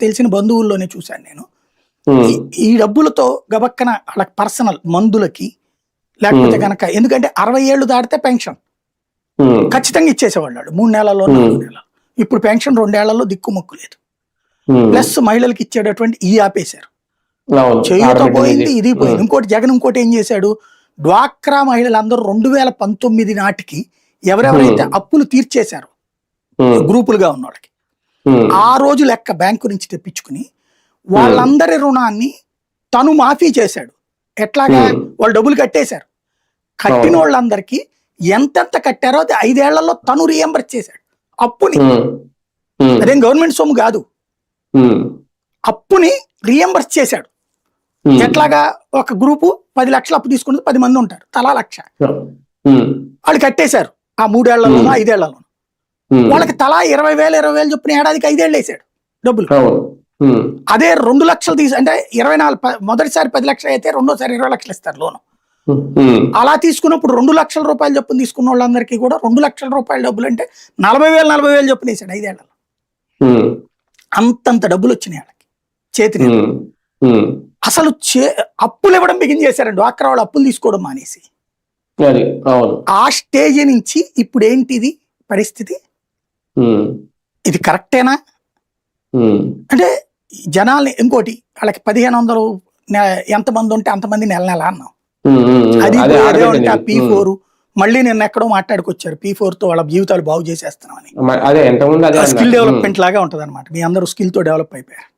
తెలిసిన బంధువుల్లోనే చూశాను నేను. ఈ- డబ్బులతో గబక్కన వాళ్ళకి పర్సనల్ మందులకి లేకపోతే. గనక ఎందుకంటే అరవై ఏళ్ళు దాటితే పెన్షన్. ఖచ్చితంగా ఇచ్చేసేవాళ్ళు వాళ్ళు. మూడు నెలల్లో. నాలుగు నెలలు ఇప్పుడు పెన్షన్ రెండేళ్ళలో దిక్కుముక్కు లేదు. ప్లస్ మహిళలకు ఇచ్చేటటువంటి ఈ ఆపేశారు. చేయుత పోయింది. ఇది పోయింది. ఇంకోటి జగన్ ఇంకోటి ఏం చేశాడు? డ్వాక్రా మహిళలందరూ రెండు వేల పంతొమ్మిది నాటికి ఎవరెవరైతే అప్పులు తీర్చేశారో గ్రూపులుగా ఉన్న వాళ్ళకి ఆ రోజు లెక్క బ్యాంకు నుంచి తెప్పించుకుని వాళ్ళందరి రుణాన్ని తను మాఫీ చేశాడు. ఎట్లాగా? Hmm. వాళ్ళు డబ్బులు కట్టేశారు. కట్టిన. వాళ్ళందరికీ ఎంతెంత కట్టారో అది ఐదేళ్ళలో తను రియంబర్స్ చేశాడు. అప్పుని. అదేం గవర్నమెంట్ సొమ్ము కాదు. అప్పుని రియంబర్స్ చేశాడు. ఎట్లాగా? ఒక గ్రూపు పది లక్షలు అప్పు తీసుకుంటే పది మంది ఉంటారు. తలా లక్ష. వాళ్ళు కట్టేశారు. ఆ మూడేళ్ళలోనూ Hmm. ఐదేళ్ళలోనూ. వాళ్ళకి తలా ఇరవై వేలు ఇరవై వేలు చొప్పున ఏడాదికి ఐదేళ్ళు వేసాడు డబ్బులు. అదే రెండు లక్షలు తీసి అంటే ఇరవై నాలుగు మొదటిసారి పది లక్షలు అయితే రెండోసారి ఇరవై లక్షలు ఇస్తారు లోను. అలా తీసుకున్నప్పుడు రెండు లక్షల రూపాయలు చొప్పున తీసుకున్న వాళ్ళందరికీ కూడా రెండు లక్షల రూపాయల డబ్బులు అంటే నలభై వేలు నలభై వేలు చొప్పున వేసాడు ఐదేళ్ళలో. అంతంత డబ్బులు వచ్చినాయి వాళ్ళకి చేతిని ఉమ్, అసలు చే అప్పులు ఇవ్వడం బిగిన్ చేశారండి. అక్కడ వాళ్ళు అప్పులు తీసుకోవడం మానేసి. ఆ స్టేజ్ నుంచి ఇప్పుడు ఏంటిది పరిస్థితి? ఇది కరెక్టేనా? అంటే జనాల్ని ఇంకోటి వాళ్ళకి పదిహేను వందలు ఎంతమంది ఉంటే అంతమంది నెల నెల అన్నాం. అది ఉంటే ఆ. P four. మళ్ళీ నిన్న ఎక్కడో మాట్లాడుకొచ్చారు పీ ఫోర్తో వాళ్ళ జీవితాలు బాగు చేసేస్తున్నామని. స్కిల్. డెవలప్మెంట్ లాగా ఉంటది అనమాట మీ అందరూ స్కిల్తో డెవలప్ అయిపోయారు.